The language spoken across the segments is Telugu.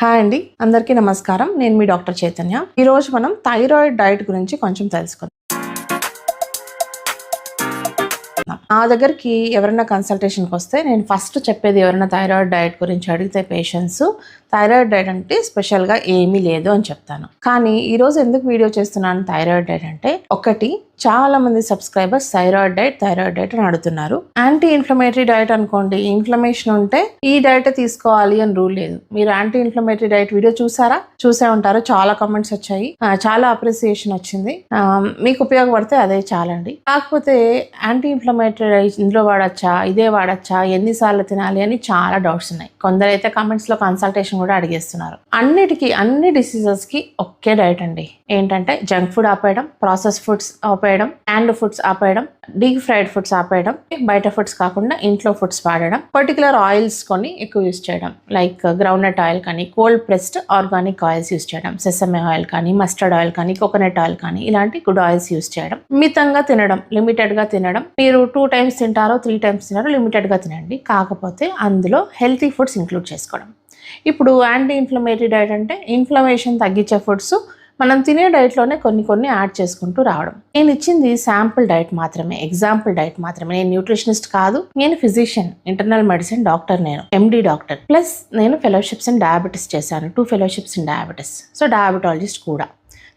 హాయ్ అండి అందరికీ నమస్కారం. నేను మీ డాక్టర్ చైతన్య. ఈరోజు మనం థైరాయిడ్ డైట్ గురించి కొంచెం తెలుసుకుందాం. నా దగ్గరికి ఎవరైనా కన్సల్టేషన్కి వస్తే నేను ఫస్ట్ చెప్పేది ఎవరైనా థైరాయిడ్ డైట్ గురించి అడిగితే పేషెంట్స్ థైరాయిడ్ డైట్ అంటే స్పెషల్గా ఏమీ లేదు అని చెప్తాను. కానీ ఈరోజు ఎందుకు వీడియో చేస్తున్నాను థైరాయిడ్ డైట్ అంటే ఒకటి చాలా మంది subscribers thyroid diet thyroid diet అని అడుగుతున్నారు. యాంటీ ఇన్ఫ్లమేటరీ డైట్ అనుకోండి ఇన్ఫ్లమేషన్ ఉంటే ఈ డైట్ తీసుకోవాలి అని రూల్ లేదు. మీరు యాంటీ ఇన్ఫ్లమేటరీ డైట్ వీడియో చూసారా? చూసే ఉంటారు. చాలా కామెంట్స్ వచ్చాయి. చాలా అప్రిసియేషన్ వచ్చింది. మీకు ఉపయోగపడితే అదే చాలండి. కాకపోతే యాంటీ ఇన్ఫ్లమేటరీ డైట్ ఇందులో వాడచ్చా? ఇదే వాడచ్చా? ఎన్నిసార్లు తినాలి అని చాలా డౌట్స్ ఉన్నాయి. కొందరైతే కామెంట్స్లో కన్సల్టేషన్ కూడా అడిగేస్తున్నారు. అన్నిటికీ అన్ని డిసీజెస్కి ఒకే డైట్ అండి. ఏంటంటే జంక్ ఫుడ్ ఆపేయడం ప్రాసెస్ ఫుడ్స్ ఆపేయడం ఆపేయడం హ్యాండ్ ఫుడ్స్ ఆపేయడం డీప్ ఫ్రైడ్ ఫుడ్స్ ఆపేయడం బయట ఫుడ్స్ కాకుండా ఇంట్లో ఫుడ్స్ వాడడం పర్టికులర్ ఆయిల్స్ కొన్ని ఎక్కువ యూస్ చేయడం లైక్ గ్రౌండ్నట్ ఆయిల్ కానీ cold pressed organic oils use చేయడం సెసమే ఆయిల్ కానీ మస్టర్డ్ ఆయిల్ కానీ కోకోనట్ ఆయిల్ కానీ ఇలాంటి గుడ్ ఆయిల్స్ యూస్ చేయడం మితంగా తినడం లిమిటెడ్గా తినడం మీరు టూ టైమ్స్ తింటారో త్రీ టైమ్స్ తినారో లిమిటెడ్గా తినండి. కాకపోతే అందులో హెల్తీ ఫుడ్స్ ఇంక్లూడ్ చేసుకోవడం. ఇప్పుడు యాంటీ ఇన్ఫ్లమేటరీ డైట్ అంటే ఇన్ఫ్లమేషన్ తగ్గించే ఫుడ్స్ మనం తినే డైట్లోనే కొన్ని కొన్ని యాడ్ చేసుకుంటూ రావడం. నేను ఇచ్చింది శాంపుల్ డైట్ మాత్రమే ఎగ్జాంపుల్ డైట్ మాత్రమే. నేను న్యూట్రిషనిస్ట్ కాదు నేను ఫిజిషియన్ ఇంటర్నల్ మెడిసిన్ డాక్టర్ నేను ఎండి డాక్టర్. ప్లస్ నేను ఫెలోషిప్స్ ఇన్ డయాబెటీస్ చేశాను two fellowships in diabetes. So diabetologist కూడా.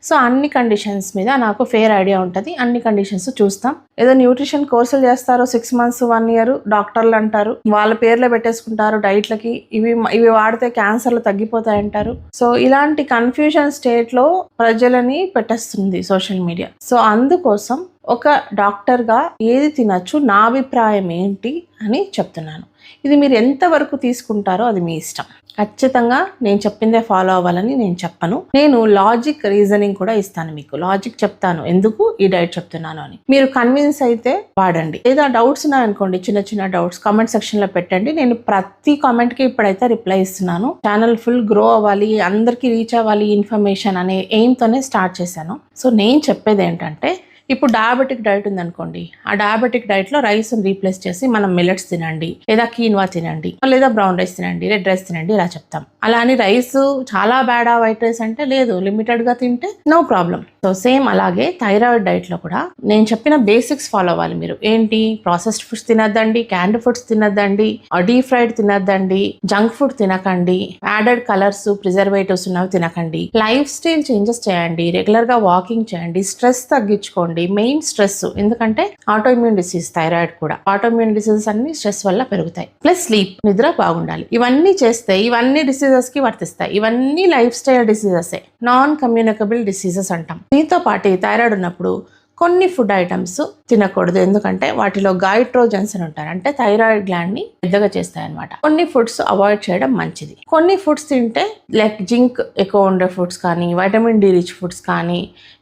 సో అన్ని కండిషన్స్ మీద నాకు ఫేర్ ఐడియా ఉంటుంది. అన్ని కండిషన్స్ చూస్తాం. ఏదో న్యూట్రిషన్ కోర్సులు చేస్తారు సిక్స్ మంత్స్ వన్ ఇయర్ డాక్టర్లు అంటారు. వాళ్ళ పేర్లే పెట్టేసుకుంటారు. డైట్లకి ఇవి ఇవి వాడితే క్యాన్సర్లు తగ్గిపోతాయి అంటారు సో ఇలాంటి కన్ఫ్యూజన్ స్టేట్లో ప్రజలని పెట్టేస్తుంది సోషల్ మీడియా సో అందుకోసం ఒక డాక్టర్గా ఏది తినచ్చు నా అభిప్రాయం ఏంటి అని చెప్తున్నాను. ఇది మీరు ఎంతవరకు తీసుకుంటారో అది మీ ఇష్టం. ఖచ్చితంగా నేను చెప్పిందే ఫాలో అవ్వాలని నేను చెప్పను. నేను లాజిక్ రీజనింగ్ కూడా ఇస్తాను మీకు. లాజిక్ చెప్తాను. ఎందుకు ఈ డైట్ చెప్తున్నాను అని. మీరు కన్విన్స్ అయితే వాడండి. ఏదో డౌట్స్ ఉన్నాయనుకోండి చిన్న చిన్న డౌట్స్ కామెంట్ సెక్షన్లో పెట్టండి. నేను ప్రతి కామెంట్కి ఇప్పుడైతే రిప్లై ఇస్తున్నాను. ఛానల్ ఫుల్ గ్రో అవ్వాలి అందరికీ రీచ్ అవ్వాలి ఇన్ఫర్మేషన్ అనే ఎయిమ్తోనే స్టార్ట్ చేశాను. సో నేను చెప్పేది ఏంటంటే ఇప్పుడు డయాబెటిక్ డైట్ ఉందనుకోండి ఆ డయాబెటిక్ డైట్లో రైస్ రీప్లేస్ చేసి మనం మిల్లెట్స్ తినండి లేదా కీన్వా తినండి లేదా బ్రౌన్ రైస్ తినండి రెడ్ రైస్ తినండి ఇలా చెప్తాం. అలా అని రైస్ చాలా బ్యాడా వైట్ రైస్ అంటే లేదు లిమిటెడ్గా తింటే నో ప్రాబ్లం సో సేమ్ అలాగే థైరాయిడ్ డైట్లో కూడా నేను చెప్పిన బేసిక్స్ ఫాలో అవ్వాలి మీరు. ఏంటి? ప్రాసెస్డ్ ఫుడ్స్ తినద్దండి క్యాండ్ ఫుడ్స్ తినద్దండి డీప్ ఫ్రైడ్ తినద్దండి జంక్ ఫుడ్ తినకండి యాడెడ్ కలర్స్ ప్రిజర్వేటివ్స్ ఉన్నవి తినకండి. లైఫ్ స్టైల్ చేంజెస్ చేయండి రెగ్యులర్గా వాకింగ్ చేయండి స్ట్రెస్ తగ్గించుకోండి. మెయిన్ స్ట్రెస్ ఎందుకంటే ఆటోఇమ్యూన్ డిసీజ్ థైరాయిడ్ కూడా. ఆటోఇమ్యూన్ డిసీజెస్ అన్ని స్ట్రెస్ వల్ల పెరుగుతాయి. ప్లస్ స్లీప్ నిద్ర బాగుండాలి. ఇవన్నీ చేస్తే ఇవన్నీ డిసీజెస్కి వర్తిస్తాయి. ఇవన్నీ lifestyle diseases non communicable diseases అంటాం. దీంతో పాటు థైరాయిడ్ ఉన్నప్పుడు కొన్ని ఫుడ్ ఐటమ్స్ తినకూడదు. ఎందుకంటే వాటిలో గాయిట్రోజన్స్ అని ఉంటారు. అంటే థైరాయిడ్ గ్లాండ్ని పెద్దగా చేస్తాయి అనమాట కొన్ని ఫుడ్స్ అవాయిడ్ చేయడం మంచిది. కొన్ని ఫుడ్స్ తింటే లైక్ జింక్ ఎక్కువ ఉండే ఫుడ్స్ కానీ వైటమిన్ డి రిచ్ ఫుడ్స్ కానీ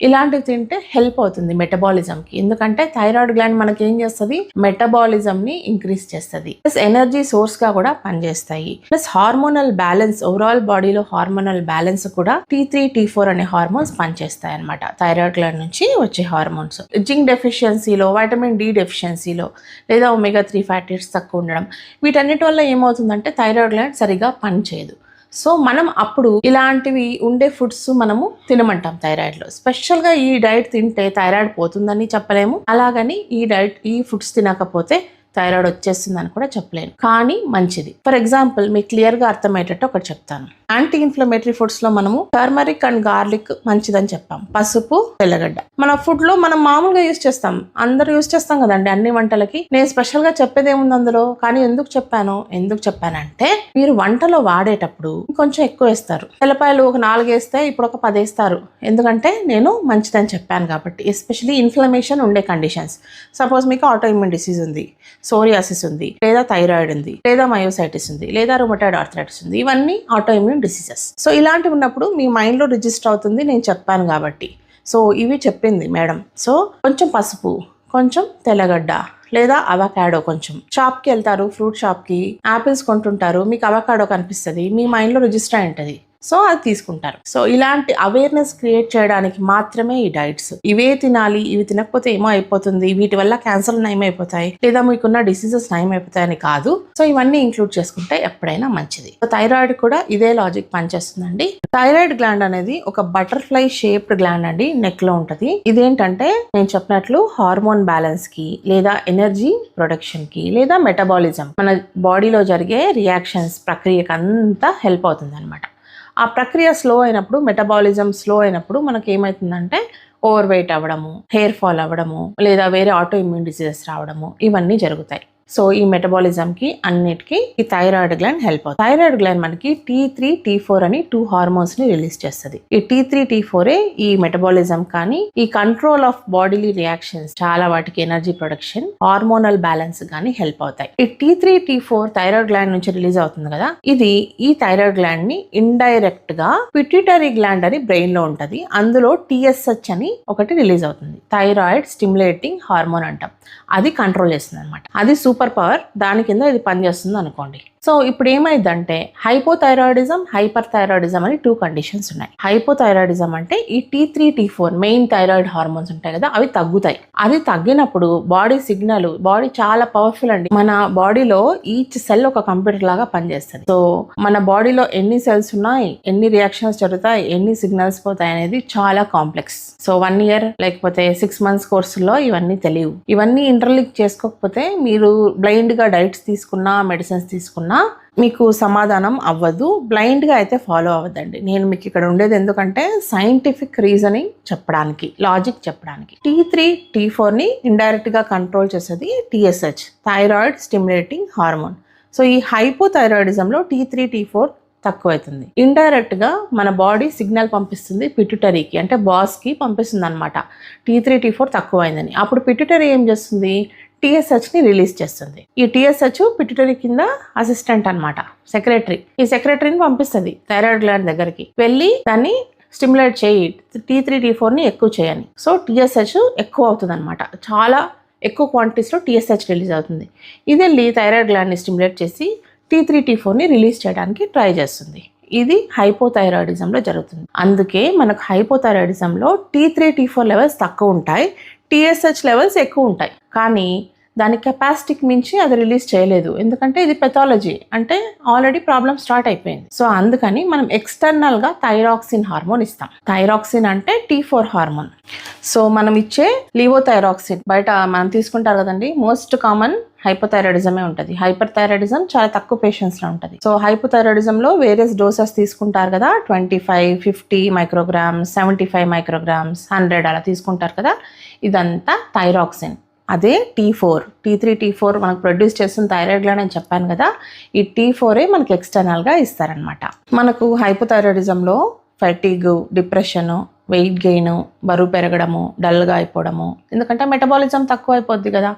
ఇలాంటివి తింటే హెల్ప్ అవుతుంది మెటబాలిజం కి. ఎందుకంటే థైరాయిడ్ గ్లాండ్ మనకి ఏం చేస్తుంది? మెటబాలిజం ని ఇంక్రీజ్ చేస్తుంది. ప్లస్ ఎనర్జీ సోర్స్గా కూడా పనిచేస్తాయి. ప్లస్ హార్మోనల్ బ్యాలెన్స్ ఓవరాల్ బాడీలో హార్మోనల్ బ్యాలెన్స్ కూడా టీ త్రీ టీ ఫోర్ అనే హార్మోన్స్ పనిచేస్తాయి అనమాట థైరాయిడ్ గ్లాండ్ నుంచి వచ్చే హార్మోన్ హార్మోన్స్ జింక్ డెఫిషియన్సీలో వైటమిన్ డి డెఫిషియన్సీలో లేదా ఒమేగా త్రీ ఫ్యాటీస్ తక్కువ ఉండడం వీటన్నిటి వల్ల ఏమవుతుందంటే థైరాయిడ్ గ్లాండ్ సరిగా పనిచేయదు. సో మనం అప్పుడు ఇలాంటివి ఉండే ఫుడ్స్ మనము తినమంటాం థైరాయిడ్లో స్పెషల్గా ఈ డైట్ తింటే థైరాయిడ్ పోతుందని చెప్పలేము. అలాగని ఈ డైట్ ఈ ఫుడ్స్ తినకపోతే థైరాయిడ్ వచ్చేస్తుందని కూడా చెప్పలేను. కానీ మంచిది. ఫర్ ఎగ్జాంపుల్ మీకు క్లియర్గా అర్థమయ్యేటట్టు ఒకటి చెప్తాను. యాంటీ ఇన్ఫ్లమేటరీ ఫుడ్స్లో మనము టర్మరిక్ అండ్ గార్లిక్ మంచిదని చెప్పాం. పసుపు తెల్లగడ్డ. మన ఫుడ్లో మనం మామూలుగా యూస్ చేస్తాం. అందరూ యూస్ చేస్తాం కదండి అన్ని వంటలకి. నేను స్పెషల్గా చెప్పేది ఏముంది అందులో? కానీ ఎందుకు చెప్పాను? ఎందుకు చెప్పానంటే మీరు వంటలో వాడేటప్పుడు కొంచెం ఎక్కువ వేస్తారు. తెల్లపాయలు ఒక నాలుగు వేస్తే ఇప్పుడు ఒక పది వేస్తారు. ఎందుకంటే నేను మంచిదని చెప్పాను కాబట్టి. ఎస్పెషలీ ఇన్ఫ్లమేషన్ ఉండే కండిషన్స్ సపోజ్ మీకు ఆటోఇమ్యూన్ డిసీజ్ ఉంది సోరియాసిస్ ఉంది లేదా థైరాయిడ్ ఉంది లేదా మయోసైటిస్ ఉంది లేదా రొమటాయిడ్ ఆర్థరైటిస్ ఉంది. ఇవన్నీ ఆటో ఇమ్యూన్ డిసీజెస్ సో ఇలాంటివి ఉన్నప్పుడు మీ మైండ్లో రిజిస్టర్ అవుతుంది నేను చెప్పాను కాబట్టి. సో ఇవి చెప్పింది మేడం. సో కొంచెం పసుపు కొంచెం తెల్లగడ్డ లేదా అవకాడో కొంచెం. షాప్కి వెళ్తారు ఫ్రూట్ షాప్కి యాపిల్స్ కొంటుంటారు మీకు అవకాడో కనిపిస్తుంది మీ మైండ్లో రిజిస్టర్ అయి ఉంటుంది. సో అది తీసుకుంటారు. సో ఇలాంటి అవేర్నెస్ క్రియేట్ చేయడానికి మాత్రమే ఈ డైట్స్ ఇవే తినాలి ఇవి తినకపోతే ఏమో అయిపోతుంది వీటి వల్ల క్యాన్సర్ నయం అయిపోతాయి లేదా మీకున్న డిసీజెస్ నయం అయిపోతాయని కాదు. సో ఇవన్నీ ఇంక్లూడ్ చేసుకుంటే ఎప్పుడైనా మంచిది. సో థైరాయిడ్ కూడా ఇదే లాజిక్ పనిచేస్తుందండి. థైరాయిడ్ గ్లాండ్ అనేది ఒక బటర్ఫ్లై షేప్డ్ గ్లాండ్ అండి నెక్లో ఉంటది. ఇదేంటంటే నేను చెప్పినట్లు హార్మోన్ బ్యాలెన్స్కి లేదా ఎనర్జీ ప్రొడక్షన్కి లేదా మెటబాలిజం మన బాడీలో జరిగే రియాక్షన్స్ ప్రక్రియకి అంతా హెల్ప్ అవుతుంది అనమాట ఆ ప్రక్రియ స్లో అయినప్పుడు మెటబాలిజం స్లో అయినప్పుడు మనకి ఏమవుతుందంటే ఓవర్ వెయిట్ అవ్వడము హెయిర్ ఫాల్ అవ్వడము లేదా వేరే ఆటో ఇమ్యూన్ డిసీజెస్ రావడము ఇవన్నీ జరుగుతాయి. సో ఈ మెటబాలిజం కి అన్నిటికీ ఈ థైరాయిడ్ గ్లాండ్ హెల్ప్ అవుతుంది. థైరాయిడ్ గ్లాండ్ మనకి టీ త్రీ టీ ఫోర్ అని టూ హార్మోన్స్ని రిలీజ్ చేస్తుంది. ఈ టీ త్రీ టీ ఫోరే ఈ మెటబాలిజం కానీ ఈ కంట్రోల్ ఆఫ్ బాడీలీ రియాక్షన్స్ చాలా వాటికి ఎనర్జీ ప్రొడక్షన్ హార్మోనల్ బ్యాలెన్స్ కానీ హెల్ప్ అవుతాయి. ఈ T three T four thyroid gland నుంచి రిలీజ్ అవుతుంది కదా ఇది ఈ థైరాయిడ్ గ్లాండ్ని ఇండైరెక్ట్గా పిట్యూటరీ గ్లాండ్ అని బ్రెయిన్లో ఉంటది. అందులో టిఎస్హెచ్ అని ఒకటి రిలీజ్ అవుతుంది. థైరాయిడ్ స్టిమ్యులేటింగ్ హార్మోన్ అంటాం. అది కంట్రోల్ చేస్తుంది అనమాట అది సూపర్ సూపర్ పవర్ దాని కింద ఇది పనిచేస్తుంది అనుకోండి. సో ఇప్పుడు ఏమైందంటే హైపోథైరాయిడిజం హైపర్ థైరాయిడిజం అని టూ కండిషన్స్ ఉన్నాయి. హైపోథైరాయిడిజం అంటే ఈ T three T four main thyroid hormones ఉంటాయి కదా అవి తగ్గుతాయి. అది తగ్గినప్పుడు బాడీ సిగ్నల్ బాడీ చాలా పవర్ఫుల్ అండి. మన బాడీలో ఈచ్ సెల్ ఒక కంప్యూటర్ లాగా పనిచేస్తుంది. సో మన బాడీలో ఎన్ని సెల్స్ ఉన్నాయి ఎన్ని రియాక్షన్స్ జరుగుతాయి ఎన్ని సిగ్నల్స్ పోతాయి అనేది చాలా కాంప్లెక్స్. సో వన్ ఇయర్ లేకపోతే సిక్స్ మంత్స్ కోర్సులో ఇవన్నీ తెలియవు. ఇవన్నీ ఇంటర్లింక్ చేసుకోకపోతే మీరు బ్లైండ్గా డైట్స్ తీసుకున్నా మెడిసిన్స్ తీసుకున్నా మీకు సమాధానం అవ్వదు. బ్లైండ్గా అయితే ఫాలో అవ్వదండి. నేను మీకు ఇక్కడ ఉండేది ఎందుకంటే సైంటిఫిక్ రీజనింగ్ చెప్పడానికి లాజిక్ చెప్పడానికి. టీ త్రీ టీ ఫోర్ని ఇండైరెక్ట్గా కంట్రోల్ చేసేది TSH thyroid stimulating hormone so ఈ హైపోథైరాయిడిజంలో టీ త్రీ టీ ఫోర్ తక్కువైతుంది. ఇండైరెక్ట్గా మన బాడీ సిగ్నల్ పంపిస్తుంది పిట్యుటరీకి అంటే బాస్కి పంపిస్తుంది అనమాట టీ త్రీ టీ ఫోర్ తక్కువైందని. అప్పుడు పిట్యుటరీ ఏం చేస్తుంది? టిఎస్హెచ్ని రిలీజ్ చేస్తుంది. ఈ టిఎస్హెచ్ పిటిటరీ కింద అసిస్టెంట్ అన్నమాట సెక్రటరీ. ఈ సెక్రటరీని పంపిస్తుంది థైరాయిడ్ గ్లాండ్ దగ్గరికి. వెళ్ళి దాన్ని స్టిమ్యులేట్ చేయి టీ త్రీ టీ ఫోర్ని ఎక్కువ చేయని. సో టిఎస్హెచ్ ఎక్కువ అవుతుంది అనమాట చాలా ఎక్కువ క్వాంటిటీస్లో టిఎస్హెచ్ రిలీజ్ అవుతుంది. ఇది వెళ్ళి థైరాయిడ్ గ్లాండ్ని స్టిమ్యులేట్ చేసి టీ త్రీ టీ ఫోర్ని రిలీజ్ చేయడానికి ట్రై చేస్తుంది. ఇది హైపోథైరాయిడిజంలో జరుగుతుంది. అందుకే మనకు హైపోథైరాయిడిజంలో T three T four levels తక్కువ ఉంటాయి టీఎస్హెచ్ లెవెల్స్ ఎక్కువ ఉంటాయి. కానీ దాని కెపాసిటీకి మించి అది రిలీజ్ చేయలేదు. ఎందుకంటే ఇది పెథాలజీ అంటే ఆల్రెడీ ప్రాబ్లం స్టార్ట్ అయిపోయింది. సో అందుకని మనం ఎక్స్టర్నల్గా థైరాక్సిన్ హార్మోన్ ఇస్తాం. థైరాక్సిన్ అంటే టీ ఫోర్ హార్మోన్ సో మనం ఇచ్చే లివోథైరాక్సిన్ బయట మనం తీసుకుంటారు కదండి మోస్ట్ కామన్ హైపోథైరాయిడిజమే ఉంటుంది. హైపర్ థైరాయిడిజం చాలా తక్కువ పేషెంట్స్లో ఉంటుంది. సో హైపోథైరాయిడిజంలో వేరియస్ డోసెస్ తీసుకుంటారు కదా twenty five fifty micrograms seventy five micrograms hundred అలా తీసుకుంటారు కదా ఇదంతా థైరాక్సిన్ అదే T four. T three T four మనకు ప్రొడ్యూస్ చేస్తున్న థైరాయిడ్లో నేను చెప్పాను కదా ఈ టీ ఫోరే మనకి ఎక్స్టర్నల్గా ఇస్తారనమాట మనకు హైపోథైరాయిడిజంలో ఫెటిగ్ డిప్రెషను వెయిట్ గెయిన్ బరువు పెరగడము డల్గా అయిపోవడము. ఎందుకంటే మెటబాలిజం తక్కువ అయిపోద్ది కదా.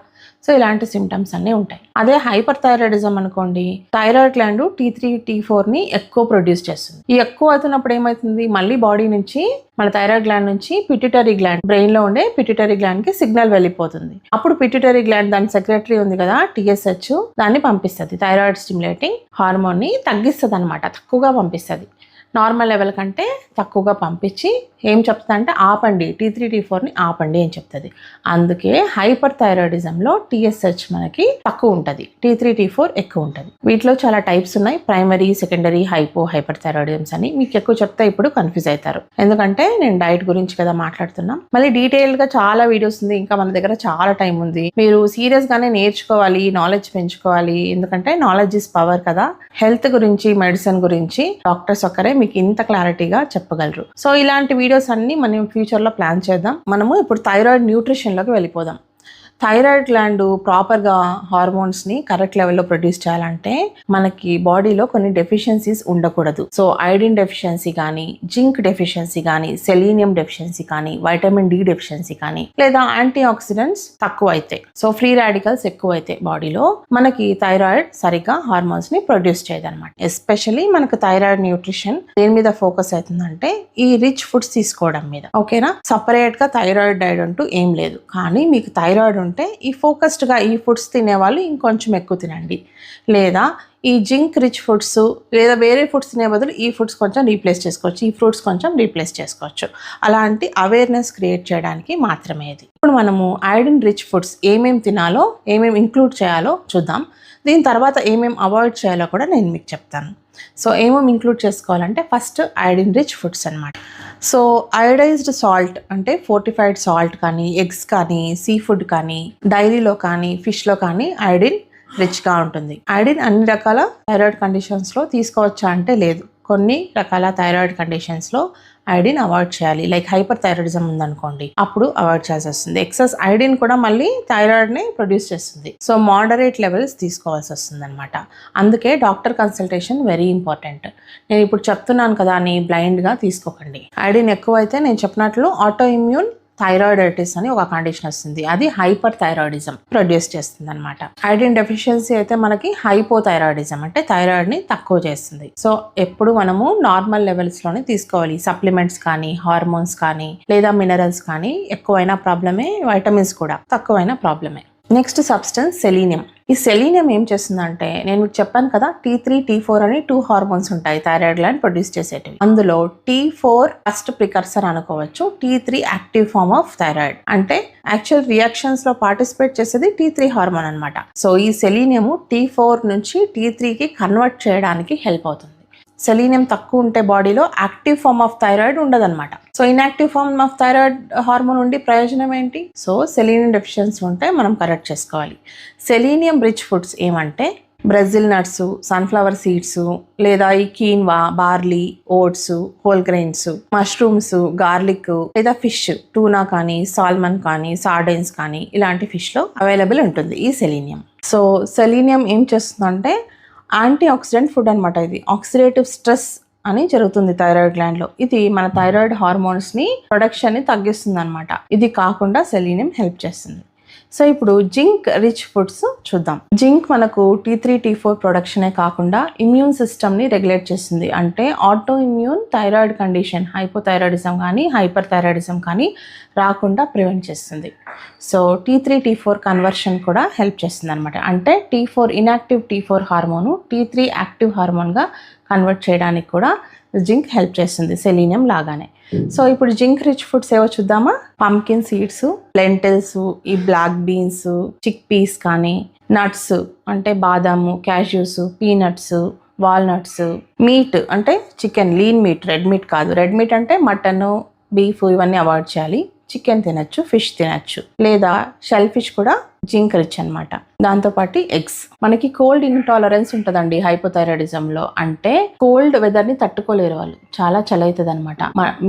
సో ఇలాంటి సిమ్టమ్స్ అన్నీ ఉంటాయి. అదే హైపర్ థైరాయిడిజం అనుకోండి. Thyroid gland T three T ఫోర్ని ఎక్కువ ప్రొడ్యూస్ చేస్తుంది. ఈ ఎక్కువ అవుతున్నప్పుడు ఏమవుతుంది మళ్ళీ బాడీ నుంచి మన థైరాయిడ్ గ్లాండ్ నుంచి పిట్యూటరీ గ్లాండ్ బ్రెయిన్లో ఉండే పిట్యూటరీ గ్లాండ్కి సిగ్నల్ వెళ్ళిపోతుంది. అప్పుడు పిట్యూటరీ గ్లాండ్ దాని సెక్రటరీ ఉంది కదా టీఎస్హెచ్ దాన్ని పంపిస్తుంది. థైరాయిడ్ స్టిమ్యులేటింగ్ హార్మోన్ని తగ్గిస్తుంది అనమాట తక్కువగా పంపిస్తుంది. నార్మల్ లెవెల్ కంటే తక్కువగా పంపించి ఏం చెప్తా అంటే ఆపండి టీ త్రీ టీ ఫోర్ని ఆపండి అని చెప్తుంది. అందుకే హైపర్ థైరాయిడిజంలో టీఎస్హెచ్ మనకి తక్కువ ఉంటుంది టీ త్రీ టీ ఫోర్ ఎక్కువ ఉంటుంది. వీటిలో చాలా టైప్స్ ఉన్నాయి primary secondary hypo hyperthyroidisms అని. మీకు ఎక్కువ చెప్తే ఇప్పుడు కన్ఫ్యూజ్ అవుతారు. ఎందుకంటే నేను డైట్ గురించి కదా మాట్లాడుతున్నాం. మళ్ళీ డీటెయిల్గా చాలా వీడియోస్ ఉంది ఇంకా మన దగ్గర చాలా టైం ఉంది. మీరు సీరియస్గానే నేర్చుకోవాలి నాలెడ్జ్ పెంచుకోవాలి. ఎందుకంటే నాలెడ్జ్ ఇస్ పవర్ కదా. హెల్త్ గురించి మెడిసిన్ గురించి డాక్టర్స్ ఒక్కరే మీకు ఇంత క్లారిటీగా చెప్పగలరు. సో ఇలాంటి వీడియోస్ అన్ని మనం ఫ్యూచర్లో ప్లాన్ చేద్దాం. మనము ఇప్పుడు థైరాయిడ్ న్యూట్రిషన్లోకి వెళ్ళిపోదాం. థైరాయిడ్ గ్లాండ్ ప్రాపర్గా హార్మోన్స్ని కరెక్ట్ లెవెల్లో ప్రొడ్యూస్ చేయాలంటే మనకి బాడీలో కొన్ని డెఫిషియన్సీస్ ఉండకూడదు. సో ఐడిన్ డెఫిషియన్సీ కానీ జింక్ డెఫిషియన్సీ కానీ సెలీనియం డెఫిషియన్సీ కానీ వైటమిన్ డి డెఫిషియన్సీ కానీ లేదా యాంటీ ఆక్సిడెంట్స్ తక్కువ అవుతాయి సో ఫ్రీ రాడికల్స్ ఎక్కువ అవుతాయి బాడీలో మనకి థైరాయిడ్ సరిగ్గా హార్మోన్స్ని ప్రొడ్యూస్ చేయదనమాట ఎస్పెషలీ మనకు థైరాయిడ్ న్యూట్రిషన్ దేని మీద ఫోకస్ అవుతుందంటే ఈ రిచ్ ఫుడ్స్ తీసుకోవడం మీద. ఓకేనా సపరేట్గా థైరాయిడ్ డైట్ అంటూ ఏం లేదు. కానీ మీకు థైరాయిడ్ ఉంటే ఈ ఫోకస్డ్గా ఈ ఫుడ్స్ తినేవాళ్ళు ఇంకొంచెం ఎక్కువ తినండి. లేదా ఈ జింక్ రిచ్ ఫుడ్స్ లేదా వేరే ఫుడ్స్ తినే బదులు ఈ ఫుడ్స్ కొంచెం రీప్లేస్ చేసుకోవచ్చు ఈ ఫ్రూట్స్ కొంచెం రీప్లేస్ చేసుకోవచ్చు. అలాంటి అవేర్నెస్ క్రియేట్ చేయడానికి మాత్రమే ఇది. ఇప్పుడు మనము ఐరన్ రిచ్ ఫుడ్స్ ఏమేమి తినాలో ఏమేమి ఇంక్లూడ్ చేయాలో చూద్దాం. దీని తర్వాత ఏమేమి అవాయిడ్ చేయాలో కూడా నేను మీకు చెప్తాను. సో ఏమేమి ఇంక్లూడ్ చేసుకోవాలంటే ఫస్ట్ ఐడిన్ రిచ్ ఫుడ్స్ అన్నమాట. సో అయోడైజ్డ్ సాల్ట్ అంటే ఫోర్టిఫైడ్ సాల్ట్ కానీ ఎగ్స్ కానీ సీ ఫుడ్ కానీ డైరీలో కానీ ఫిష్లో కానీ ఐడిన్ రిచ్గా ఉంటుంది. ఐడిన్ అన్ని రకాల థైరాయిడ్ కండిషన్స్లో తీసుకోవచ్చా అంటే లేదు. కొన్ని రకాల థైరాయిడ్ కండిషన్స్లో ఐడిన్ అవాయిడ్ చేయాలి. లైక్ హైపర్ థైరాయిడిజం ఉందనుకోండి అప్పుడు అవాయిడ్ చేయాల్సి వస్తుంది ఎక్సెస్ ఐడిన్ కూడా మళ్ళీ థైరాయిడ్ని ప్రొడ్యూస్ చేస్తుంది. సో మోడరేట్ లెవెల్స్ తీసుకోవాల్సి వస్తుంది అనమాట అందుకే డాక్టర్ కన్సల్టేషన్ వెరీ ఇంపార్టెంట్. నేను ఇప్పుడు చెప్తున్నాను కదా అని బ్లైండ్గా తీసుకోకండి. ఐడిన్ ఎక్కువైతే నేను చెప్పినట్లు ఆటో ఇమ్యూన్ థైరాయిడైటిస్ అని ఒక కండిషన్ వస్తుంది. అది హైపర్ థైరాయిడిజం ప్రొడ్యూస్ చేస్తుంది అనమాట ఐడిన్ డెఫిషియన్సీ అయితే మనకి హైపోథైరాయిడిజం అంటే థైరాయిడ్ని తక్కువ చేస్తుంది. సో ఎప్పుడు మనము నార్మల్ లెవెల్స్లోనే తీసుకోవాలి. సప్లిమెంట్స్ కానీ హార్మోన్స్ కానీ లేదా మినరల్స్ కానీ ఎక్కువైనా ప్రాబ్లమే వైటమిన్స్ కూడా తక్కువైన ప్రాబ్లమే నెక్స్ట్ సబ్స్టెన్స్ సెలీనియం ఈ సెలీనియం ఏం చేస్తుందంటే నేను మీకు చెప్పాను కదా టీ త్రీ టీ ఫోర్ అని టూ హార్మోన్స్ ఉంటాయి థైరాయిడ్ గ్లాండ్ ప్రొడ్యూస్ చేసేటివి. అందులో టీ ఫోర్ ఫస్ట్ ప్రికర్సర్ అనుకోవచ్చు T three active form of thyroid అంటే యాక్చువల్ రియాక్షన్స్లో పార్టిసిపేట్ చేసేది టీ త్రీ హార్మోన్ అనమాట సో ఈ సెలీనియం టీ ఫోర్ నుంచి టీ త్రీకి కన్వర్ట్ చేయడానికి హెల్ప్ అవుతుంది. సెలీనియం తక్కువ ఉంటే బాడీలో యాక్టివ్ ఫార్మ్ ఆఫ్ థైరాయిడ్ ఉండదన్నమాట. So inactive form of thyroid hormone ఉండి ప్రయోజనం ఏంటి? సో సెలీనియం డెఫిషియన్సీ ఉంటే మనం కరెక్ట్ చేసుకోవాలి. సెలీనియం రిచ్ ఫుడ్స్ ఏమంటే బ్రెజిల్ నట్స్ సన్ఫ్లవర్ సీడ్స్ లేదా ఈ quinoa barley oats whole grains mushrooms garlic లేదా ఫిష్ టూనా కానీ సాల్మన్ కానీ సార్డైన్స్ కానీ ఇలాంటి ఫిష్లో అవైలబుల్ ఉంటుంది ఈ సెలీనియం సో సెలీనియం ఏం చేస్తుందంటే యాంటీ ఆక్సిడెంట్ ఫుడ్ అనమాట ఇది. ఆక్సిడేటివ్ స్ట్రెస్ అని జరుగుతుంది థైరాయిడ్ గ్లాండ్లో ఇది మన థైరాయిడ్ హార్మోన్స్ని ప్రొడక్షన్ని తగ్గిస్తుంది అనమాట ఇది కాకుండా సెలీనియం హెల్ప్ చేస్తుంది. సో ఇప్పుడు జింక్ రిచ్ ఫుడ్స్ చూద్దాం. జింక్ మనకు టీ త్రీ టీ ఫోర్ ప్రొడక్షనే కాకుండా ఇమ్యూన్ సిస్టమ్ని రెగ్యులేట్ చేస్తుంది. అంటే autoimmune thyroid condition hypothyroidism కానీ హైపర్ థైరాయిడిజం కానీ రాకుండా ప్రివెంట్ చేస్తుంది. So T three T four conversion కూడా హెల్ప్ చేస్తుంది అనమాట అంటే T four inactive T four hormone T three active హార్మోన్గా convert చేయడానికి కూడా జింక్ హెల్ప్ చేస్తుంది సెలీనియం లాగానే. సో ఇప్పుడు జింక్ రిచ్ ఫుడ్స్ ఏవో చూద్దామా? పంకిన్ సీడ్స్ లెంటిల్స్ ఈ బ్లాక్ బీన్స్ చిక్ పీస్ కానీ నట్స్ అంటే బాదాము క్యాష్యూస్ పీనట్స్ వాల్నట్స్ మీట్ అంటే chicken lean meat red meat కాదు. రెడ్ మీట్ అంటే మటన్ బీఫ్ ఇవన్నీ అవాయిడ్ చేయాలి. చికెన్ తినచ్చు ఫిష్ తినచ్చు. లేదా షెల్ ఫిష్ కూడా జింక్ రిచ్ అనమాట దాంతోపాటు ఎగ్స్. మనకి కోల్డ్ ఇంటాలరెన్స్ ఉంటుందండి హైపోథైరాయిడిజంలో. అంటే కోల్డ్ వెదర్ని తట్టుకోలేరు వాళ్ళు. చాలా చలి అవుతుంది అనమాట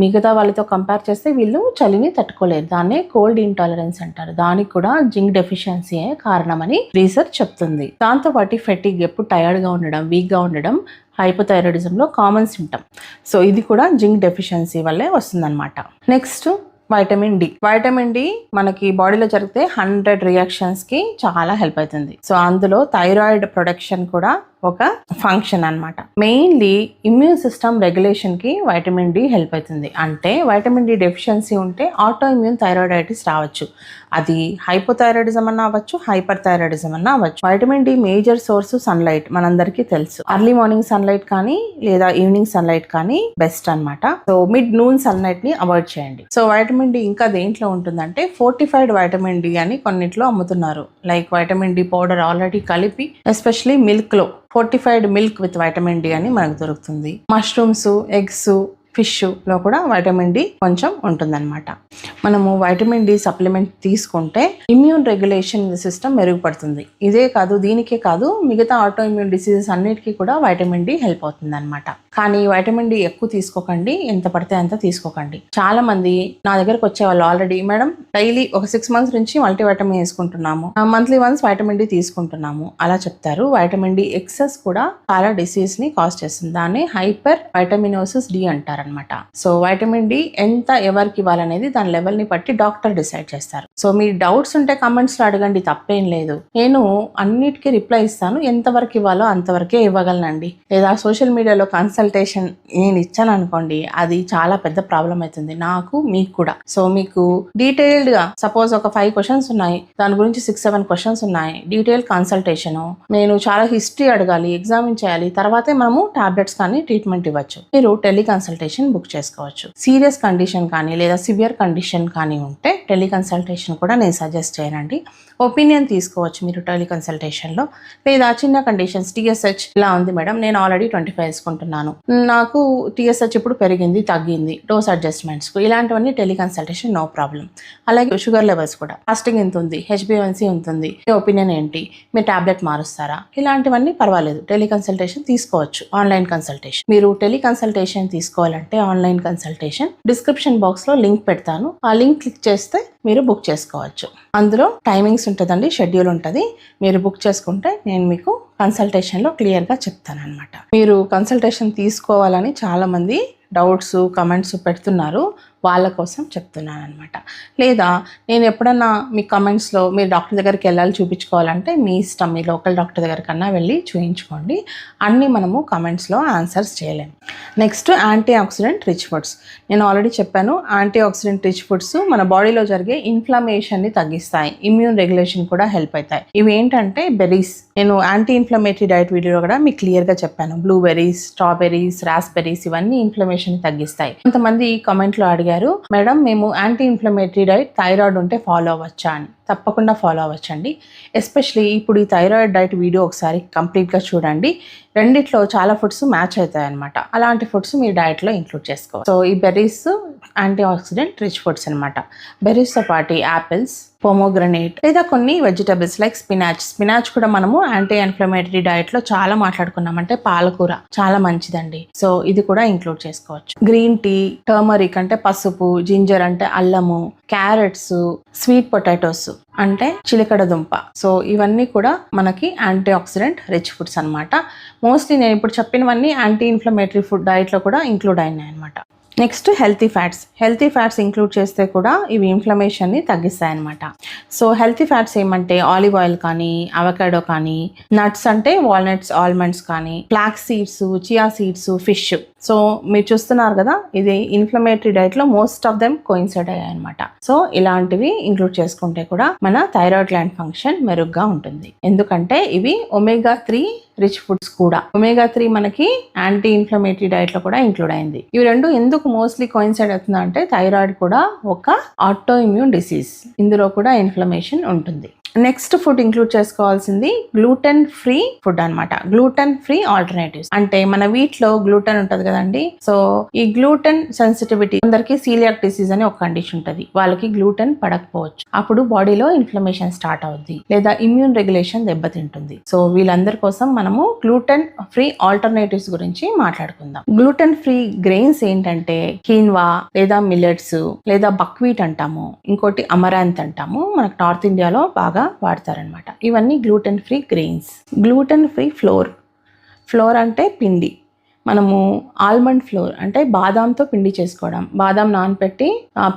మిగతా వాళ్ళతో కంపేర్ చేస్తే వీళ్ళు చలిని తట్టుకోలేరు. దాన్నే కోల్డ్ ఇంటాలరెన్స్ అంటారు. దానికి కూడా జింక్ డెఫిషియన్సీ కారణమని రీసెర్చ్ చెప్తుంది. దాంతోపాటు ఫెటిగ్ ఎప్పుడు టైర్డ్గా ఉండడం వీక్గా ఉండడం హైపోథైరాయిడిజంలో కామన్ సిమ్టమ్ సో ఇది కూడా జింక్ డెఫిషియన్సీ వల్లే వస్తుందన్నమాట next vitamin D. Vitamin D మనకి బాడీలో జరిగితే హండ్రెడ్ రియాక్షన్స్కి చాలా హెల్ప్ అవుతుంది. సో అందులో థైరాయిడ్ ప్రొడక్షన్ కూడా ఒక ఫంక్షన్ అన్నమాట. మెయిన్లీ ఇమ్యూన్ సిస్టమ్ రెగ్యులేషన్కి వైటమిన్ డి హెల్ప్ అవుతుంది. అంటే వైటమిన్ డి డెఫిషియన్సీ ఉంటే ఆటో ఇమ్యూన్ థైరాయిడైటిస్ రావచ్చు. అది హైపోథైరాయిడిజం అన్న అవ్వచ్చు హైపర్ థైరాయిడిజం అన్న అవ్వచ్చు. Vitamin D major source sunlight మనందరికీ తెలుసు. అర్లీ మార్నింగ్ సన్లైట్ కానీ లేదా ఈవినింగ్ సన్లైట్ కానీ బెస్ట్ అన్నమాట. సో మిడ్ నూన్ సన్లైట్ని అవాయిడ్ చేయండి. సో వైటమిన్ డి ఇంకా దేంట్లో ఉంటుందంటే ఫోర్టిఫైడ్ వైటమిన్ డి అని కొన్నిట్లో అమ్ముతున్నారు. Like vitamin D powder already కలిపి especially మిల్క్లో. Fortified milk with vitamin D అని మనకు దొరుకుతుంది. మష్రూమ్స్ ఎగ్స్ ఫిష్లో కూడా వైటమిన్ డి కొంచెం ఉంటుందన్నమాట. మనము వైటమిన్ డి సప్లిమెంట్ తీసుకుంటే ఇమ్యూన్ రెగ్యులేషన్ సిస్టమ్ మెరుగుపడుతుంది. ఇదే కాదు దీనికే కాదు మిగతా ఆటో ఇమ్యూన్ డిసీజెస్ అన్నిటికీ కూడా వైటమిన్ డి హెల్ప్ అవుతుంది అనమాట కానీ వైటమిన్ డి ఎక్కువ తీసుకోకండి ఎంత పడితే అంత తీసుకోకండి. చాలా మంది నా దగ్గరకు వచ్చే వాళ్ళు ఆల్రెడీ మేడం డైలీ ఒక సిక్స్ మంత్స్ నుంచి మల్టీ వైటమిన్ వేసుకుంటున్నాము మంత్లీ వన్స్ వైటమిన్ డి తీసుకుంటున్నాము. అలా చెప్తారు. వైటమిన్ డి ఎక్సెస్ కూడా చాలా డిసీజ్ని కాజ్ చేస్తుంది. దాన్ని హైపర్ వైటమినోసిస్ డి అంటారు సో వైటమిన్ డి ఎంత ఎవరికి ఇవ్వాలనేది దాని లెవెల్ని బట్టి డాక్టర్ డిసైడ్ చేస్తారు. సో మీ డౌట్స్ ఉంటే కమెంట్స్లో అడగండి తప్పేం లేదు. నేను అన్నిటికీ రిప్లై ఇస్తాను. ఎంతవరకు ఇవ్వాలో అంతవరకే ఇవ్వగలనండి. లేదా సోషల్ మీడియాలో కన్సల్టేషన్ నేను ఇచ్చాను అనుకోండి అది చాలా పెద్ద ప్రాబ్లం అవుతుంది. నాకు మీకు కూడా. సో మీకు డీటెయిల్డ్గా సపోజ్ ఒక ఫైవ్ క్వశ్చన్స్ ఉన్నాయి దాని గురించి సిక్స్ సెవెన్ క్వశ్చన్స్ ఉన్నాయి డీటెయిల్ కన్సల్టేషన్ నేను చాలా హిస్టరీ అడగాలి ఎగ్జామిన్ చేయాలి తర్వాతే మనము టాబ్లెట్స్ కానీ ట్రీట్మెంట్ ఇవ్వచ్చు. మీరు టెలి కన్సల్టేషన్ బుక్ చేసుకోవచ్చు. సీరియస్ కండిషన్ కానీ లేదా సివియర్ కండిషన్ కానీ ఉంటే టెలి కన్సల్టేషన్ కూడా నేను సజెస్ట్ చేయనండి. ఒపీనియన్ తీసుకోవచ్చు మీరు టెలి కన్సల్టేషన్లో లేదా చిన్న కండిషన్స్ టీఎస్హెచ్ ఇలా ఉంది మేడం నేను ఆల్రెడీ ట్వంటీ ఫైవ్ వేసుకుంటున్నాను. నాకు టీఎస్హెచ్ ఇప్పుడు పెరిగింది తగ్గింది డోస్ అడ్జస్ట్మెంట్స్కు ఇలాంటివన్నీ టెలి కన్సల్టేషన్ నో ప్రాబ్లం అలాగే షుగర్ లెవెల్స్ కూడా. ఫాస్టింగ్ ఎంత ఉంది? హెచ్బివన్సీ ఉంటుంది మీ ఒపీనియన్ ఏంటి? మీ టాబ్లెట్ మారుస్తారా? ఇలాంటివన్నీ పర్వాలేదు. టెలి కన్సల్టేషన్ తీసుకోవచ్చు. ఆన్లైన్ కన్సల్టేషన్ మీరు టెలి కన్సల్టేషన్ తీసుకోవాలంటే ఆన్లైన్ కన్సల్టేషన్ డిస్క్రిప్షన్ బాక్స్లో లింక్ పెడతాను. ఆ లింక్ క్లిక్ చేస్తే మీరు బుక్ చేసుకోవచ్చు. అందులో టైమింగ్స్ ఉంటుందండి షెడ్యూల్ ఉంటుంది. మీరు బుక్ చేసుకుంటే నేను మీకు కన్సల్టేషన్లో క్లియర్గా చెప్తాను అనమాట మీరు కన్సల్టేషన్ తీసుకోవాలని చాలామంది డౌట్స్ కమెంట్స్ పెడుతున్నారు. వాళ్ళ కోసం చెప్తున్నాను అనమాట లేదా నేను ఎప్పుడన్నా మీ కమెంట్స్లో మీరు డాక్టర్ దగ్గరికి వెళ్ళాలి చూపించుకోవాలంటే మీ ఇష్టం మీ లోకల్ డాక్టర్ దగ్గర కన్నా వెళ్ళి చూయించుకోండి. అన్నీ మనము కమెంట్స్లో ఆన్సర్స్ చేయలేము. Next antioxidant rich foods. నేను ఆల్రెడీ చెప్పాను యాంటీ ఆక్సిడెంట్ రిచ్ ఫుడ్స్ మన బాడీలో జరిగే ఇన్ఫ్లమేషన్ని తగ్గిస్తాయి. ఇమ్యూన్ రెగ్యులేషన్ కూడా హెల్ప్ అవుతాయి. ఇవి ఏంటంటే బెర్రీస్. నేను యాంటీ ఇన్ఫ్లమేటరీ డైట్ వీడియోలో కూడా మీకు క్లియర్గా చెప్పాను. బ్లూబెర్రీస్ స్ట్రాబెర్రీస్ రాస్బెర్రీస్ ఇవన్నీ ఇన్ఫ్లమేషన్ తగ్గిస్తాయి. కొంతమంది కామెంట్లో అడిగారు మేడం మేము యాంటీ ఇన్ఫ్లమేటరీ డైట్ థైరాయిడ్ ఉంటే ఫాలో అవ్వచ్చా అని. తప్పకుండా ఫాలో అవ్వచ్చండి. ఎస్పెషలీ ఇప్పుడు ఈ థైరాయిడ్ డైట్ వీడియో ఒకసారి కంప్లీట్గా చూడండి. రెండిట్లో చాలా ఫుడ్స్ మ్యాచ్ అవుతాయి అనమాట అలాంటి ఫుడ్స్ మీ డైట్లో ఇంక్లూడ్ చేసుకోవాలి సో ఈ berries antioxidant rich foods అనమాట బెర్రీస్తో పాటు యాపిల్స్ పొమోగ్రనేట్ లేదా కొన్ని వెజిటబుల్స్ లైక్ స్పినాచ్ స్పినాచ్ కూడా మనము యాంటీ ఇన్ఫ్లమేటరీ డైట్లో చాలా మాట్లాడుకున్నాం. అంటే పాలకూర చాలా మంచిదండి. సో ఇది కూడా ఇంక్లూడ్ చేసుకోవచ్చు. గ్రీన్ టీ టర్మరిక్ అంటే పసుపు జింజర్ అంటే అల్లము క్యారెట్స్ స్వీట్ పొటాటోస్ అంటే చిలకడ దుంప. సో ఇవన్నీ కూడా మనకి యాంటీ ఆక్సిడెంట్ రిచ్ ఫుడ్స్ అనమాట మోస్ట్లీ నేను ఇప్పుడు చెప్పినవన్నీ యాంటీ ఇన్ఫ్లమేటరీ ఫుడ్ డైట్లో కూడా ఇంక్లూడ్ అయినాయి అనమాట next healthy fats healthy fats include చేస్తే కూడా ఇవి ఇన్ఫ్లమేషన్ని తగ్గిస్తాయి అనమాట సో హెల్తీ ఫ్యాట్స్ ఏమంటే ఆలివ్ ఆయిల్ కానీ అవకాడో కానీ నట్స్ అంటే వాల్నట్స్ ఆల్మండ్స్ కానీ flax seeds chia seeds fish so మీరు చూస్తున్నారు కదా ఇది ఇన్ఫ్లమేటరీ డైట్లో మోస్ట్ ఆఫ్ దెమ్ కోయిన్సైడ్ అయ్యాయి అనమాట సో ఇలాంటివి ఇంక్లూడ్ చేసుకుంటే కూడా మన థైరాయిడ్ గ్లాండ్ ఫంక్షన్ మెరుగ్గా ఉంటుంది. ఎందుకంటే ఇవి ఒమేగా త్రీ రిచ్ ఫుడ్స్ కూడా. ఒమేగా త్రీ మనకి యాంటీ ఇన్ఫ్లమేటరీ డైట్లో కూడా ఇంక్లూడ్ అయింది. ఇవి రెండు ఎందుకు మోస్ట్లీ కోయిన్సైడ్ అవుతుంది అంటే థైరాయిడ్ కూడా ఒక ఆటో ఇమ్యూన్ డిసీజ్ ఇందులో కూడా ఇన్ఫ్లమేషన్ ఉంటుంది. నెక్స్ట్ ఫుడ్ ఇంక్లూడ్ చేసుకోవాల్సింది గ్లూటెన్ ఫ్రీ ఫుడ్ అన్నమాట. గ్లూటెన్ ఫ్రీ ఆల్టర్నేటివ్స్ అంటే మన వీటిలో గ్లూటెన్ ఉంటది కదండి? సో ఈ గ్లూటెన్ సెన్సిటివిటీ అందరికి సీలియాక్ డిసీజ్ అని ఒక కండిషన్ ఉంటుంది. వాళ్ళకి గ్లూటెన్ పడకపోవచ్చు. అప్పుడు బాడీలో ఇన్ఫ్లమేషన్ స్టార్ట్ అవుద్ది లేదా ఇమ్యూన్ రెగ్యులేషన్ దెబ్బతింటుంది. సో వీళ్ళందరి కోసం మనము గ్లూటెన్ ఫ్రీ ఆల్టర్నేటివ్స్ గురించి మాట్లాడుకుందాం. గ్లూటెన్ ఫ్రీ గ్రెయిన్స్ ఏంటంటే కీన్వా లేదా మిల్లెట్స్ లేదా బక్వీట్ అంటాము ఇంకోటి అమరాంత్ అంటాము మనకు నార్త్ ఇండియాలో బాగా వాడతారనమాట ఇవన్నీ gluten free grains. Gluten free flour. Flour అంటే పిండి. మనము ఆల్మండ్ ఫ్లోర్ అంటే బాదాంతో పిండి చేసుకోవడం. బాదాం నానపెట్టి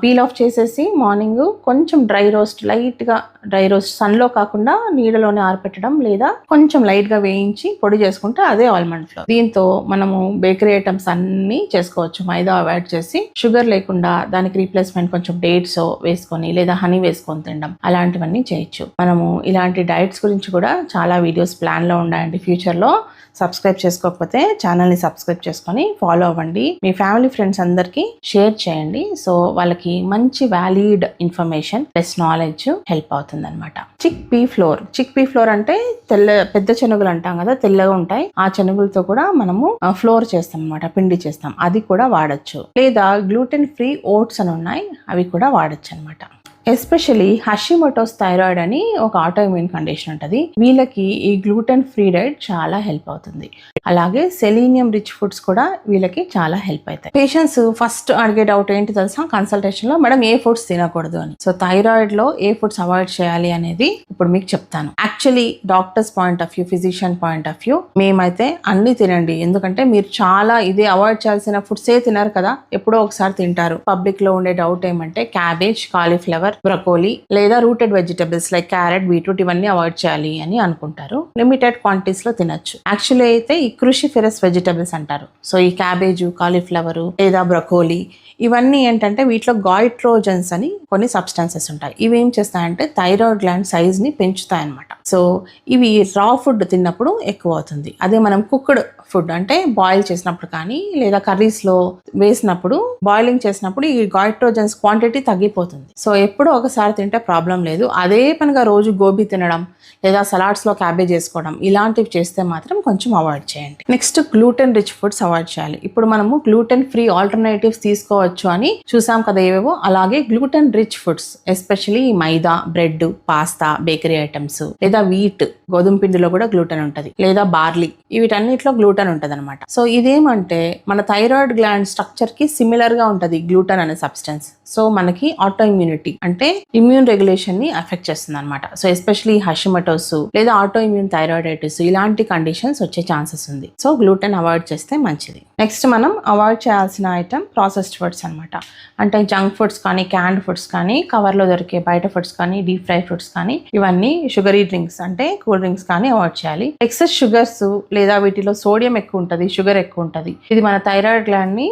పీల్ ఆఫ్ చేసేసి మార్నింగ్ కొంచెం డ్రై రోస్ట్ లైట్గా డ్రై రోస్ట్ సన్లో కాకుండా నీడలోనే ఆరపెట్టడం లేదా కొంచెం లైట్గా వేయించి పొడి చేసుకుంటే అదే ఆల్మండ్ ఫ్లోర్. దీంతో మనము బేకరీ ఐటమ్స్ అన్నీ చేసుకోవచ్చు. మైదా అవాయిడ్ చేసి షుగర్ లేకుండా దానికి రీప్లేస్మెంట్ కొంచెం డేట్స్ వేసుకొని లేదా హనీ వేసుకొని తినడం అలాంటివన్నీ చేయొచ్చు. మనము ఇలాంటి డైట్స్ గురించి కూడా చాలా వీడియోస్ ప్లాన్లో ఉన్నాయండి. ఫ్యూచర్లో సబ్స్క్రైబ్ చేసుకోకపోతే ఛానల్ని సబ్స్క్రైబ్ చేసుకొని ఫాలో అవ్వండి. మీ ఫ్యామిలీ ఫ్రెండ్స్ అందరికీ షేర్ చేయండి. సో వాళ్ళకి మంచి valid information plus knowledge help అవుతుంది అనమాట chickpea flour. Chickpea flour అంటే తెల్ల పెద్ద చెనుగులు అంటాం కదా తెల్లగా ఉంటాయి. ఆ చెనుగులతో కూడా మనము ఫ్లోర్ చేస్తాం అనమాట పిండి చేస్తాం. అది కూడా వాడచ్చు. లేదా గ్లూటెన్ ఫ్రీ ఓట్స్ అని ఉన్నాయి అవి కూడా వాడచ్చు అనమాట ఎస్పెషలీ హషిమోటోస్ థైరాయిడ్ అని ఒక ఆటోఇమ్యూన్ కండిషన్ ఉంటుంది. వీళ్ళకి ఈ గ్లూటెన్ ఫ్రీ డైట్ చాలా హెల్ప్ అవుతుంది. అలాగే సెలీనియం రిచ్ ఫుడ్స్ కూడా వీళ్ళకి చాలా హెల్ప్ అవుతాయి. పేషెంట్స్ ఫస్ట్ అడిగే డౌట్ ఏంటి తెలుసా? కన్సల్టేషన్లో మేడం ఏ ఫుడ్స్ తినకూడదు అని. సో థైరాయిడ్లో ఏ ఫుడ్స్ అవాయిడ్ చేయాలి అనేది ఇప్పుడు మీకు చెప్తాను. Actually doctors point of view physician point of view మేమైతే అన్ని తినండి. ఎందుకంటే మీరు చాలా ఇది అవాయిడ్ చేయాల్సిన ఫుడ్స్ ఏ తినరు కదా ఎప్పుడో ఒకసారి తింటారు. పబ్లిక్లో ఉండే డౌట్ ఏమంటే క్యాబేజ్ కాలీఫ్లవర్ బ్రకోలీ లేదా rooted vegetables like carrot beetroot ఇవన్నీ అవాయిడ్ చేయాలి అని అనుకుంటారు. లిమిటెడ్ క్వాంటిటీస్లో తినచ్చు. యాక్చువల్లీ అయితే ఈ క్రూషిఫెరస్ వెజిటబుల్స్ అంటారు. సో ఈ క్యాబేజు కాలీఫ్లవర్ లేదా బ్రకోలీ ఇవన్నీ ఏంటంటే వీటిలో గాయిట్రోజన్స్ అని కొన్ని సబ్స్టాన్సెస్ ఉంటాయి. ఇవి ఏం చేస్తాయంటే థైరాయిడ్ గ్లాండ్ సైజ్ని పెంచుతాయి అన్నమాట సో ఇవి రా ఫుడ్ తిన్నప్పుడు ఎక్కువ అవుతుంది. అదే మనం కుక్డ్ ఫుడ్. అంటే బాయిల్ చేసినప్పుడు కానీ లేదా కర్రీస్లో వేసినప్పుడు బాయిలింగ్ చేసినప్పుడు ఈ గైట్రోజన్స్ క్వాంటిటీ తగ్గిపోతుంది. సో ఎప్పుడో ఒకసారి తింటే ప్రాబ్లం లేదు. అదే పనిగా రోజు గోబీ తినడం లేదా సలాడ్స్లో క్యాబేజ్ చేసుకోవడం ఇలాంటివి చేస్తే మాత్రం కొంచెం అవాయిడ్ చేయండి. Next gluten rich foods avoid చేయాలి. ఇప్పుడు మనము గ్లూటెన్ ఫ్రీ ఆల్టర్నేటివ్స్ తీసుకోవచ్చు అని చూసాం కదా ఏవేవో. అలాగే gluten rich foods especially maida bread pasta bakery items లేదా వీట్ గోధుమ పిండిలో కూడా గ్లూటెన్ ఉంటుంది లేదా బార్లీ వీటన్నిటిలో గ్లూటెన్ ఉంటుంది అనమాట సో ఇదేమంటే మన థైరాయిడ్ గ్లాండ్ స్ట్రక్చర్కి సిమిలర్గా ఉంటుంది గ్లూటెన్ అనే సబ్స్టెన్స్ సో మనకి ఆటో ఇమ్యూనిటీ అంటే ఇమ్యూన్ రెగ్యులేషన్ని అఫెక్ట్ చేస్తుంది అనమాట సో ఎస్పెషలీ హషిమటోస్ లేదా ఆటో ఇమ్యూన్ థైరాయిడైటిస్ ఇలాంటి కండిషన్స్ వచ్చే ఛాన్సెస్ ఉంది. సో గ్లూటెన్ అవాయిడ్ చేస్తే మంచిది. నెక్స్ట్ మనం అవాయిడ్ చేయాల్సిన ఐటమ్ ప్రాసెస్డ్ ఫుడ్స్ అనమాట అంటే జంక్ ఫుడ్స్ కానీ క్యాండ్ ఫుడ్స్ కానీ కవర్లో దొరికే బయట ఫుడ్స్ కానీ డీప్ ఫ్రై ఫుడ్స్ కానీ ఇవన్నీ షుగరీ డ్రింక్స్ అంటే కూల్ డ్రింక్స్ కానీ అవాయిడ్ చేయాలి. ఎక్సెస్ షుగర్స్ లేదా వీటిలో సోడియం ఎక్కువ ఉంటుంది షుగర్ ఎక్కువ ఉంటుంది. ఇది మన థైరాయిడ్ గ్లాండ్ని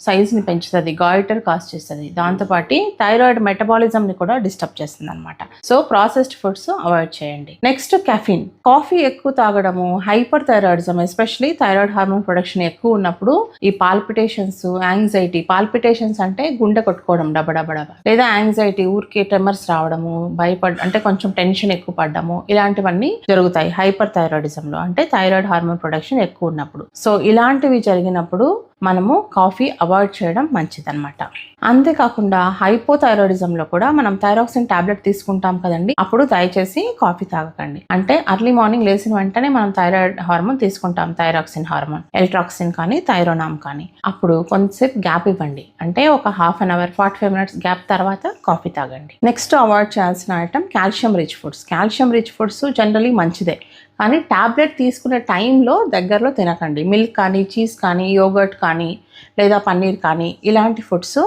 సైజ్ని పెంచుతుంది గాయిటర్ కాస్ట్ చేస్తుంది. దాంతోపాటు థైరాయిడ్ మెటబాలిజంని కూడా డిస్టర్బ్ చేస్తుంది అనమాట సో ప్రాసెస్డ్ ఫుడ్స్ అవాయిడ్ చేయండి. నెక్స్ట్ కెఫిన్ కాఫీ ఎక్కువ తాగడము hyper thyroidism especially thyroid hormone production ఎక్కువ ఉన్నప్పుడు ఈ పాల్పిటేషన్స్ యాంగ్జైటీ పాల్పిటేషన్స్ అంటే గుండె కొట్టుకోవడం డబడబడబ. లేదా యాంగ్జైటీ ఊరికే ట్రెమర్స్ రావడము భయపడ అంటే కొంచెం టెన్షన్ ఎక్కువ పడ్డము ఇలాంటివన్నీ జరుగుతాయి హైపర్ థైరాయిడిజంలో అంటే థైరాయిడ్ హార్మోన్ ప్రొడక్షన్ ఎక్కువ ఉన్నప్పుడు. సో ఇలాంటివి జరిగినప్పుడు మనము కాఫీ అవాయిడ్ చేయడం మంచిదన్నమాట. అంతేకాకుండా హైపోథైరాయిడిజంలో కూడా మనం థైరాక్సిన్ టాబ్లెట్ తీసుకుంటాం కదండి అప్పుడు దయచేసి కాఫీ తాగకండి. అంటే అర్లీ మార్నింగ్ లేచిన వెంటనే మనం థైరాయిడ్ హార్మోన్ తీసుకుంటాం థైరాక్సిన్ హార్మోన్. ఎల్ట్రాక్సిన్ కానీ థైరోనామ్ కానీ. అప్పుడు కొంతసేపు గ్యాప్ ఇవ్వండి. అంటే ఒక half an hour forty five minutes gap తర్వాత కాఫీ తాగండి. నెక్స్ట్ అవాయిడ్ చేయాల్సిన item calcium rich foods. Calcium rich foods generally మంచిదే. కానీ టాబ్లెట్ తీసుకునే టైంలో దగ్గరలో తినకండి. మిల్క్ కానీ చీజ్ కానీ యోగర్ట్ కానీ లేదా పన్నీర్ కానీ ఇలాంటి ఫుడ్స్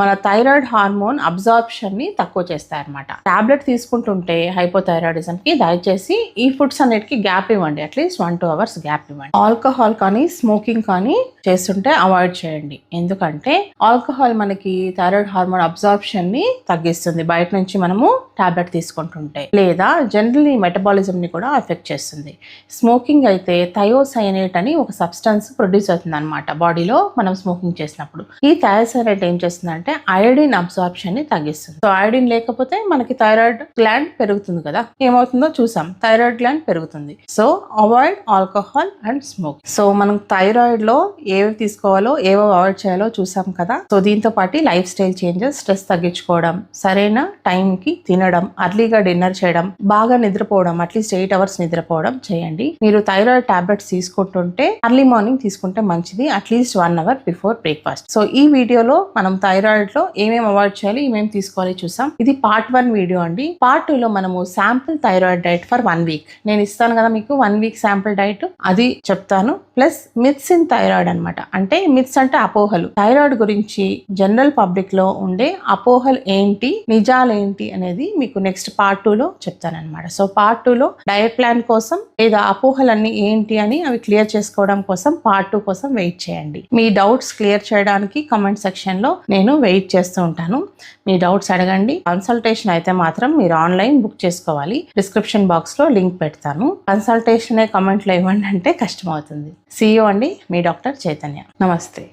మన థైరాయిడ్ హార్మోన్ అబ్జార్ప్షన్ని తక్కువ చేస్తాయన్నమాట. టాబ్లెట్ తీసుకుంటుంటే హైపోథైరాయిడిజంకి దయచేసి ఈ ఫుడ్స్ అన్నిటికి గ్యాప్ ఇవ్వండి. At least one two hours gap ఇవ్వండి. ఆల్కహాల్ కానీ స్మోకింగ్ కానీ చేస్తుంటే అవాయిడ్ చేయండి. ఎందుకంటే ఆల్కహాల్ మనకి థైరాయిడ్ హార్మోన్ అబ్జార్ప్షన్ని తగ్గిస్తుంది. బయట నుంచి మనము టాబ్లెట్ తీసుకుంటుంటే లేదా జనరల్లీ మెటబాలిజం ని కూడా ఎఫెక్ట్ చేస్తుంది. స్మోకింగ్ అయితే థయోసైనేట్ అని ఒక సబ్స్టెన్స్ ప్రొడ్యూస్ అవుతుంది అనమాట బాడీలో మన స్మోకింగ్ చేసినప్పుడు. ఈ థయోసైనేట్ ఏం చేస్తుందంటే అయోడిన్ అబ్జార్ప్షన్ని తగ్గిస్తుంది. సో అయోడిన్ లేకపోతే మనకి థైరాయిడ్ గ్లాండ్ పెరుగుతుంది కదా. ఏమవుతుందో చూసాం. థైరాయిడ్ గ్లాండ్ పెరుగుతుంది. So avoid alcohol and smoke so మనం థైరాయిడ్లో ఏవి తీసుకోవాలో ఏవో అవాయిడ్ చేయాలో చూసాం కదా. సో దీంతో పాటు లైఫ్ స్టైల్ చేంజెస్ స్ట్రెస్ తగ్గించుకోవడం సరైన టైం కి తినడం అర్లీగా డిన్నర్ చేయడం బాగా నిద్రపోవడం అట్లీస్ట్ ఎయిట్ అవర్స్ నిద్రపోవడం చేయండి. మీరు థైరాయిడ్ టాబ్లెట్స్ తీసుకుంటుంటే అర్లీ మార్నింగ్ తీసుకుంటే మంచిది. At least one hour before breakfast so ఈ వీడియోలో మనం థైరాయిడ్లో ఏమేమి అవాయిడ్ చేయాలి ఏమేమి తీసుకోవాలి చూసాం. ఇది పార్ట్ వన్ వీడియో అండి. పార్ట్ టూ లో మనము sample thyroid diet for one week నేను ఇస్తాను కదా మీకు వన్ వీక్ శాంపుల్ డైట్ అది చెప్తాను. ప్లస్ మిత్స్ ఇన్ థైరాయిడ్ అనమాట అంటే మిత్స్ అంటే అపోహలు. థైరాయిడ్ గురించి జనరల్ పబ్లిక్లో ఉండే అపోహలు ఏంటి నిజాలు ఏంటి అనేది మీకు నెక్స్ట్ పార్ట్ టూ లో సో పార్ట్ టూ లో ప్లాన్ కోసం లేదా అపోహలన్నీ ఏంటి అని అవి క్లియర్ చేసుకోవడం కోసం పార్ట్ టూ కోసం వెయిట్ చేయండి. మీ డౌట్ డౌట్స్ క్లియర్ చేయడానికి కమెంట్ సెక్షన్లో నేను వెయిట్ చేస్తూ ఉంటాను. మీ డౌట్స్ అడగండి. కన్సల్టేషన్ అయితే మాత్రం మీరు ఆన్లైన్ బుక్ చేసుకోవాలి. డిస్క్రిప్షన్ బాక్స్లో లింక్ పెడతాను. కన్సల్టేషన్ కమెంట్లో ఇవ్వండి అంటే కష్టమవుతుంది. అవుతుంది అండి మీ డాక్టర్ చైతన్య. నమస్తే.